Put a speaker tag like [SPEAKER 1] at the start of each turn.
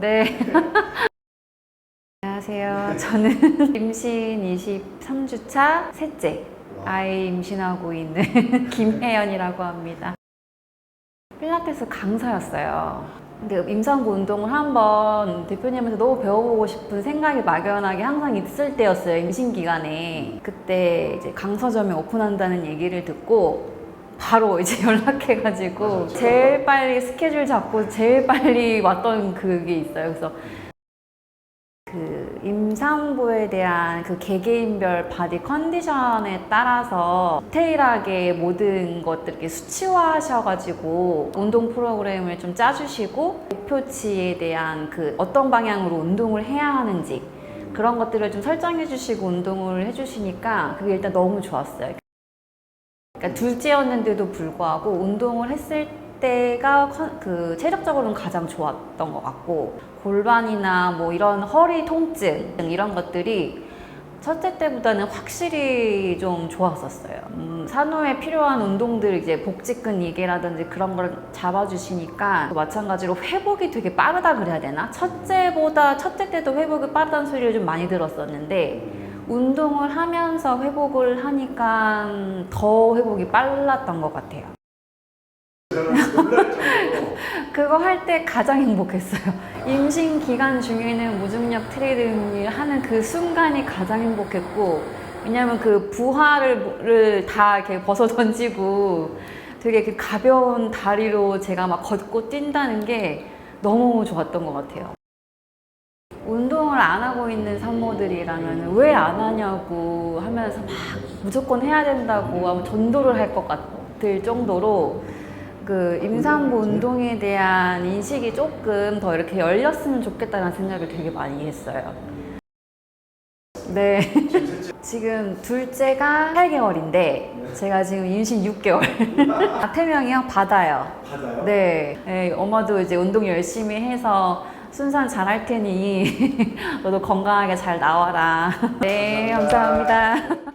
[SPEAKER 1] 네. 안녕하세요. 저는 임신 23주차 셋째 아이 임신하고 있는 김혜연이라고 합니다. 필라테스 강사였어요. 근데 임산부 운동을 한번 대표님한테 너무 배워보고 싶은 생각이 막연하게 항상 있을 때였어요. 임신 기간에. 그때 이제 강서점에 오픈한다는 얘기를 듣고 바로 이제 연락해가지고 제일 빨리 스케줄 잡고 제일 빨리 왔던 그게 있어요. 그래서 그 임산부에 대한 그 개개인별 바디 컨디션에 따라서 디테일하게 모든 것들 이렇게 수치화하셔가지고 운동 프로그램을 좀 짜주시고 목표치에 대한 그 어떤 방향으로 운동을 해야 하는지 그런 것들을 좀 설정해 주시고 운동을 해 주시니까 그게 일단 너무 좋았어요. 그러니까 둘째였는데도 불구하고 운동을 했을 때가 컨- 그 체력적으로는 가장 좋았던 것 같고 골반이나 뭐 이런 허리 통증 등 이런 것들이 첫째 때보다는 확실히 좀 좋았었어요. 음, 산후에 필요한 운동들 이제 복직근 이개라든지 그런 걸 잡아주시니까 또 마찬가지로 회복이 되게 빠르다 그래야 되나? 첫째보다 첫째 때도 회복이 빠르다는 소리를 좀 많이 들었었는데 운동을 하면서 회복을 하니까 더 회복이 빨랐던 것 같아요. 그거 할 때 가장 행복했어요. 임신 기간 중에는 무중력 트레이닝을 하는 그 순간이 가장 행복했고, 왜냐면 그 부하를 다 이렇게 벗어 던지고 되게 그 가벼운 다리로 제가 막 걷고 뛴다는 게 너무 좋았던 것 같아요. 운동을 안 하고 있는 산모들이라면 왜안 하냐고 하면서 막 무조건 해야 된다고 아마 전도를 할 것 같을 정도로 그 임산부 운동에 대한 인식이 조금 더 이렇게 열렸으면 좋겠다는 생각을 되게 많이 했어요. 네. 지금 둘째가 8개월인데 제가 지금 임신 6개월. 아, 태명이요? 받아요.
[SPEAKER 2] 받아요.
[SPEAKER 1] 네. 네, 엄마도 이제 운동 열심히 해서 순산 잘할 테니 너도 건강하게 잘 나와라. 네, 감사합니다.